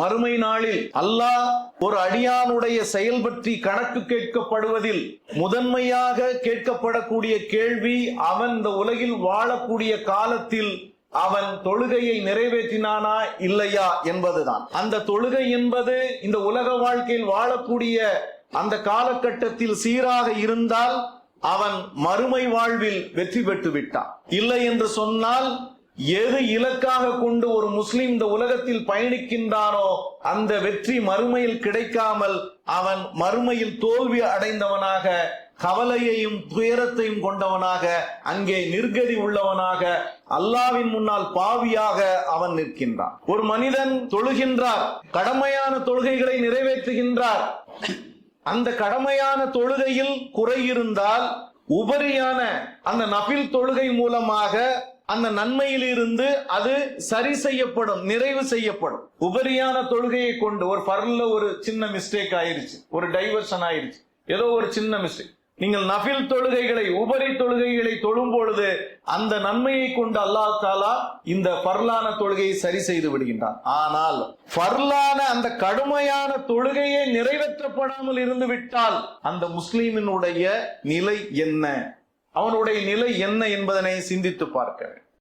மறுமை நாளில் அல்லாஹ் ஒரு அடியானுடைய செயல் பற்றி கணக்கு கேட்கப்படுவதில் முதன்மையாக கேட்கப்படக்கூடிய கேள்வி அவன் இந்த உலகில் வாழக்கூடிய காலத்தில் அவன் தொழுகையை நிறைவேற்றினானா இல்லையா என்பதுதான். அந்த தொழுகை என்பது இந்த உலக வாழ்க்கையில் வாழக்கூடிய அந்த காலகட்டத்தில் சீராக இருந்தால் அவன் மறுமை வாழ்வில் வெற்றி பெற்று விட்டான். இல்லை என்று சொன்னால் எது இலக்காக கொண்டு ஒரு முஸ்லிம் இந்த உலகத்தில் பயணிக்கின்றானோ அந்த வெற்றி மறுமையில் கிடைக்காமல் அவன் மறுமையில் தோல்வி அடைந்தவனாக கவலையையும் துயரத்தையும் கொண்டவனாக அங்கே நிர்கதி உள்ளவனாக அல்லாவின் முன்னால் பாவியாக அவன் நிற்கின்றான். ஒரு மனிதன் தொழுகின்றார் கடமையான தொழுகைகளை நிறைவேற்றுகின்றார். அந்த கடமையான தொழுகையில் குறை இருந்தால் உபரியான அந்த நபில் தொழுகை மூலமாக அந்த நன்மையில் இருந்து அது சரி செய்யப்படும் நிறைவு செய்யப்படும். உபரியான தொழுகையை கொண்டு ஒரு பர்ல ஒரு சின்ன மிஸ்டேக் ஆயிருச்சு. ஒரு டைவர்ஷன் ஆயிருச்சு. ஏதோ ஒரு சின்ன மிஸ்டேக் நீங்கள் நஃபில் தொழுகைகளை உபரி தொழுகைகளை தொழும் பொழுது அந்த நன்மையை கொண்டு அல்லாஹ் தாலா இந்த பர்லான தொழுகையை சரி செய்து விடுகின்றான். ஆனால் பர்லான அந்த கடுமையான தொழுகையை நிறைவேற்றப்படாமல் இருந்து விட்டால் அந்த முஸ்லீமினுடைய நிலை என்ன? அவனுடைய நிலை என்ன என்பதனை சிந்தித்து பார்க்க வேண்டும்.